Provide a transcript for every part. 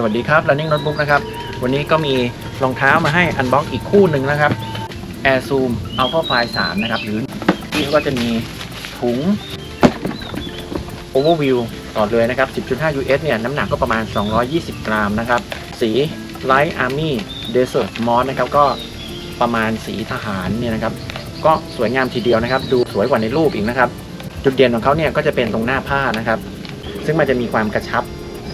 สวัสดีครับ Running Notebook นะครับ วันนี้ก็มีรองเท้ามาให้อันบ็อกอีกคู่หนึ่งนะครับ Air Zoom Alpha Fly 3นะครับ หรือที่ก็จะมีถุง Overview ต่อเลยนะครับ 10.5 US เนี่ย น้ำหนักก็ประมาณ 220 กรัมนะครับ สี Light Army Desert Moss นะครับ ก็ประมาณสีทหารเนี่ยนะครับ ก็สวยงามทีเดียวนะครับ ดูสวยกว่าในรูปอีกนะครับ จุดเด่นของเขาเนี่ยก็จะเป็นตรงหน้าผ้านะครับ ซึ่งมันจะมีความกระชับ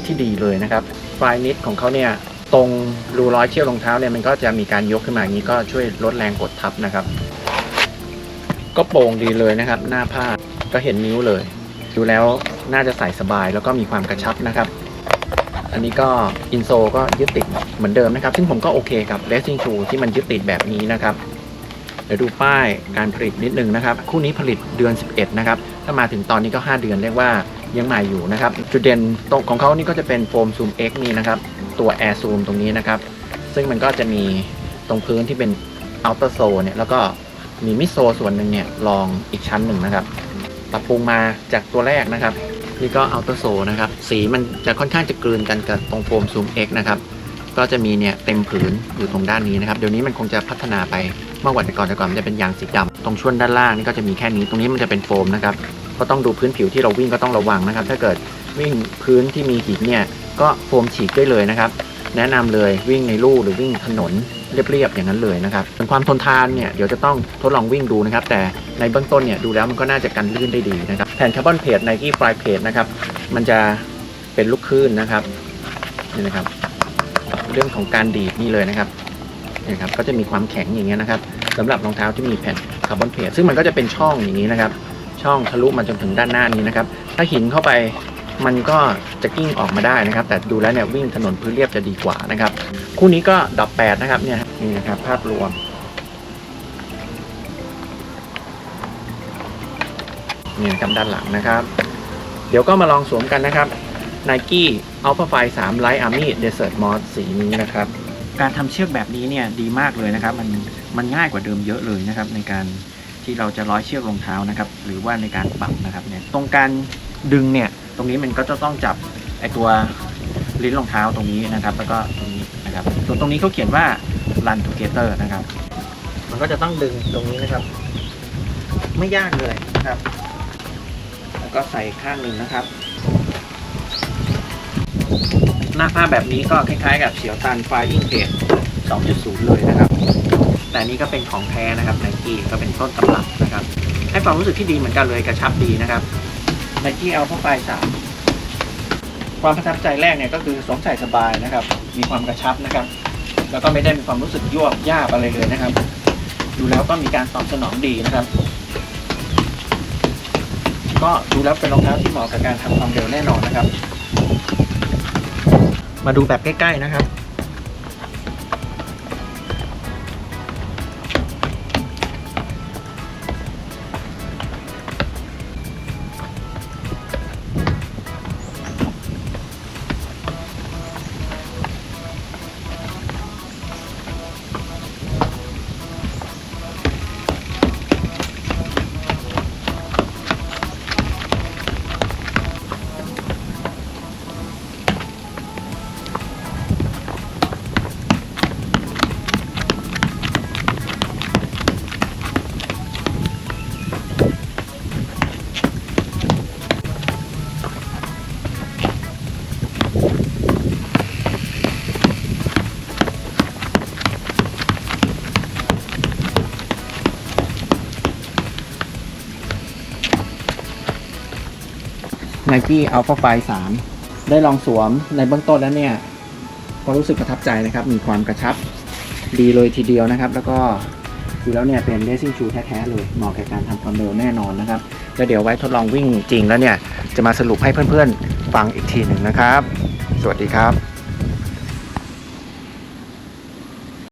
ที่ดีเลยนะครับ ปลายนิดของเขาเนี่ยตรงรูร้อยเชือกรองเท้าเนี่ยมันก็จะมีการยกขึ้นมาอย่างนี้ก็ช่วยลดแรงกดทับนะครับ ก็โปร่งดีเลยนะครับ หน้าผ้าก็เห็นนิ้วเลย ดูแล้วน่าจะใส่สบายแล้วก็มีความกระชับนะครับ อันนี้ก็อินโซก็ยึดติดเหมือนเดิมนะครับ ซึ่งผมก็โอเคกับ Racing Shoe ที่มันยึดติดแบบนี้นะครับเดี๋ยวดูป้ายการผลิตนิดนึงนะครับ คู่นี้ผลิตเดือน 11 นะครับ ถ้ามาถึงตอนนี้ก็ 5 เดือนเรียกว่า ยังใหม่อยู่นะครับ จุดเด่นตรงของเขานี่ก็จะเป็นโฟมซูม X นี่นะครับ ตัว Air Zoom ตรงนี้นะครับ ซึ่งมันก็จะมีตรงพื้นที่เป็น outer sole เนี่ยแล้วก็มีมิโซส่วนหนึ่งเนี่ยรองอีกชั้นหนึ่งนะครับปรับปรุงมาจากตัวแรกนะครับ นี่ก็ outer sole นะครับ สีมันจะค่อนข้างจะกลืนกันกับตรงโฟมซูม X นะครับก็จะมีเนี่ยเต็มผืนอยู่ตรงด้านนี้นะครับ เดี๋ยวนี้มันคงจะพัฒนาไปเมื่อวันแต่ก่อนแต่ก่อนมันจะเป็นยางสีดำตรงช่วงด้านล่างนี่ก็จะมีแค่นี้ ตรงนี้มันจะเป็นโฟมนะครับ ก็ต้องดูพื้นผิวที่เราวิ่งก็ต้องระวังนะครับ ถ้าเกิดวิ่งพื้นที่มีหินเนี่ยก็โฟมฉีกได้เลยนะครับ แนะนำเลยวิ่งในลู่หรือวิ่งถนนเรียบๆอย่างนั้นเลยนะครับส่วนความทนทานเนี่ยเดี๋ยวจะต้องทดลองวิ่งดูนะครับ แต่ในเบื้องต้นเนี่ยดูแล้วมันก็น่าจะกันลื่นได้ดีนะครับ แผ่นคาร์บอนเพจไนกี้ฟลายเพจนะครับ มันจะเป็นลูกคลื่นนะครับนี่นะครับ เรื่องของการดีดนี่เลยนะครับนี่ครับก็จะมีความแข็งอย่างเงี้ยนะครับสำหรับรองเท้าที่มีแผ่นคาร์บอนเพจซึ่งมันก็จะเป็นช่องอย่างนี้นะครับ ช่องทะลุมาจนถึงด้านหน้านี้นะครับ ถ้าหินเข้าไปมันก็จะกิ้งออกมาได้นะครับ แต่ดูแล้วเนี่ยวิ่งถนนพื้นเรียบจะดีกว่านะครับ คู่นี้ก็ดับแปดนะครับเนี่ยนี่นะครับภาพรวมนี่นะครับด้านหลังนะครับ เดี๋ยวก็มาลองสวมกันนะครับ Nike Alpha Fly 3 Light Army Desert Moss สีนี้นะครับ การทำเชือกแบบนี้เนี่ยดีมากเลยนะครับ มันมันง่ายกว่าเดิมเยอะเลยนะครับ ในการ ที่เราจะร้อยเชือกรองเท้านะครับ หรือว่าในการปรับนะครับเนี่ยตรงการดึงเนี่ยตรงนี้มันก็จะต้องจับไอตัวลิ้นรองเท้าตรงนี้นะครับ แล้วก็ตรงนี้นะครับส่วนตรงนี้เขาเขียนว่า run together นะครับ มันก็จะต้องดึงตรงนี้นะครับ ไม่ยากเลยนะครับ แล้วก็ใส่ข้างหนึ่งนะครับ หน้าผ้าแบบนี้ก็คล้ายๆกับเฉียวตัน Flying Page 2.0 เลยนะครับ แต่นี้ก็เป็นของแท้นะครับไนกี้ก็เป็นต้นตำรับนะครับ ให้ความรู้สึกที่ดีเหมือนกันเลยกระชับดีนะครับไนกี้เอาเข้าไปสามความประทับใจแรกเนี่ยก็คือสวมใส่สบายนะครับ มีความกระชับนะครับ แล้วก็ไม่ได้มีความรู้สึกยวบยาบอะไรเลยนะครับ ดูแล้วก็มีการตอบสนองดีนะครับ ก็ดูแล้วเป็นรองเท้าที่เหมาะกับการทำความเร็วแน่นอนนะครับ มาดูแบบใกล้ๆนะครับ Nike Alpha Fly 3 ได้ลองสวมในเบื้องต้นแล้วเนี่ย ก็รู้สึกประทับใจนะครับ มีความกระชับดีเลยทีเดียวนะครับ แล้วก็ดูแล้วเนี่ยเป็น racing shoe แท้ๆเลยเหมาะแก่การทำความเร็วแน่นอนนะครับ แล้วเดี๋ยวไว้ทดลองวิ่งจริงแล้วเนี่ย จะมาสรุปให้เพื่อนๆ ฟังอีกทีหนึ่งนะครับ สวัสดีครับ